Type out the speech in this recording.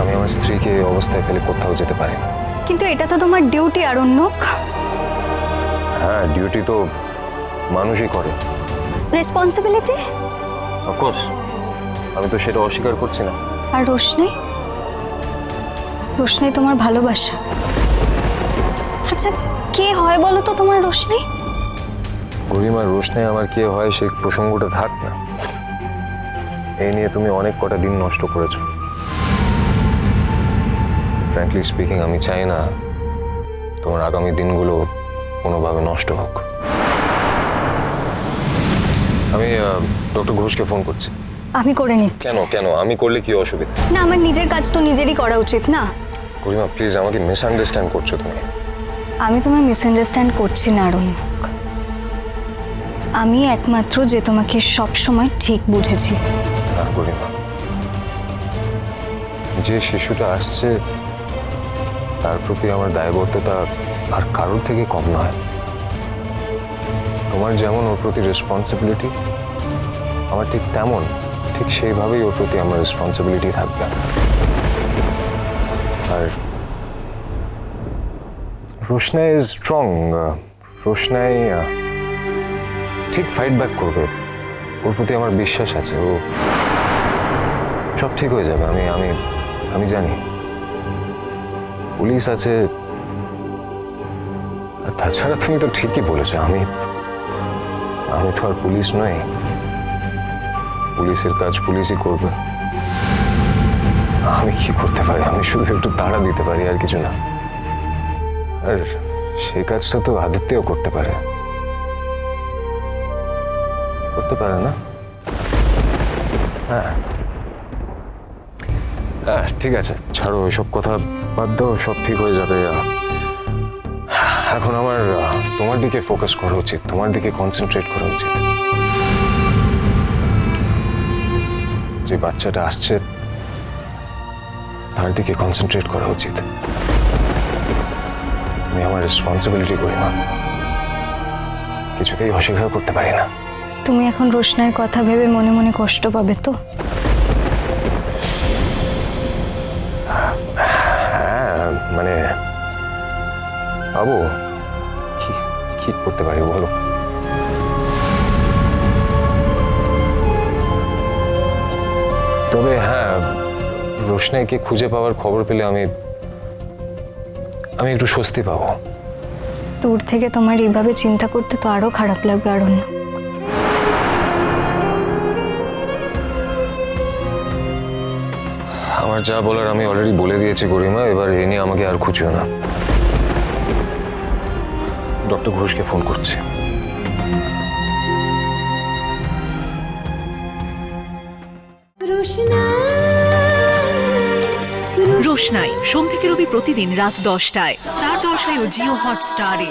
আমি আমার স্ত্রীকে এই অবস্থায় ফেলে কোথাও যেতে পারি না। কিন্তু এটা তো তোমার ডিউটি আর আরণ্যক। হ্যাঁ ডিউটি তো মানুষই করে। রেসপন্সিবিলিটি অফকোর্স আমি তো সেটা অস্বীকার করছি না। আর রোশনি রোশনি তোমার ভালোবাসা। আচ্ছা কে হয় বলো তো তোমার রোশনি গরিমার রোশনাই আমার কে হয় সেই প্রসঙ্গটা থাক না। এই নিয়ে তুমি অনেক কটা দিন নষ্ট করেছ। ফ্র্যাঙ্কলি স্পিকিং আমি চাই না তোমার আগামী দিনগুলো কোনোভাবে নষ্ট হোক। আমি ডক্টর ঘোষকে ফোন করছি। আমি করে নিচ্ছি। কেন কেন? আমি করলে কি অসুবিধা? না আমার নিজের কাজ তো নিজেরই করা উচিত না? গরিমা প্লিজ আমাকে মিসআন্ডারস্ট্যান্ড করছ তুমি। আমি তোমায় মিসআন্ডারস্ট্যান্ড করছি না আরণ্যক আমি একমাত্র যে তোমাকে সব সময় ঠিক বুঝেছি। না গরিমা যে শিশুটা আসছে তার প্রতি আমার দায়বদ্ধতা আর কারোর থেকে কম নয়। তোমার যেমন ওর প্রতি রেসপন্সিবিলিটি আমার ঠিক তেমন, ঠিক সেইভাবেই ওর প্রতি আমার রেসপন্সিবিলিটি থাকবে। আর রোশনাই ইজ স্ট্রং রোশনাই ঠিক ফাইট ব্যাক করবে। ওর প্রতি আমার বিশ্বাস আছে, ও সব ঠিক হয়ে যাবে, আমি আমি আমি জানি। পুলিশ আছে। আর তাছাড়া তুমি তো ঠিকই বলেছ, আমি আমি তো আর পুলিশ নই। পুলিশের কাজ পুলিশই করবে। আমি কি করতে পারি? আমি শুধু একটু তাড়া দিতে পারি, আর কিছু না। আর সেই কাজটা তো আদিত্যও করতে পারে। করতে পারে না? হ্যাঁ। ঠিক আছে। ছাড়ো এসব কথা বাদ দাও সব ঠিক হয়ে যাবে। এখন আমার তোমার দিকে ফোকাস করা উচিত তোমার দিকে কনসেন্ট্রেট করা উচিত। যে বাচ্চাটা আসছে তার দিকে কনসেন্ট্রেট করা উচিত। আমি আমার রেসপন্সিবিলিটি করি না কিছুতেই অস্বীকার করতে পারি না। তুমি এখন রোশনার কথা ভেবে মনে মনে কষ্ট পাবে তো? বাবু কি কি করতে পারি বলো? তবে হ্যাঁ রোশনাইকে খুঁজে পাওয়ার খবর পেলে আমি আমি একটু স্বস্তি পাবো। দূর থেকে তোমার এইভাবে চিন্তা করতে তো আরও খারাপ লাগবে আরণ্য। আমার যা বলার আমি অলরেডি বলে দিয়েছি গরিমা। এবার এ নিয়ে আমাকে আর খুঁজিও না। ডক্টর ঘোষকে ফোন করছি। রোশনাই, সোম থেকে রবি প্রতিদিন রাত দশটায়। স্টার জলসায় ও জিও হটস্টারে।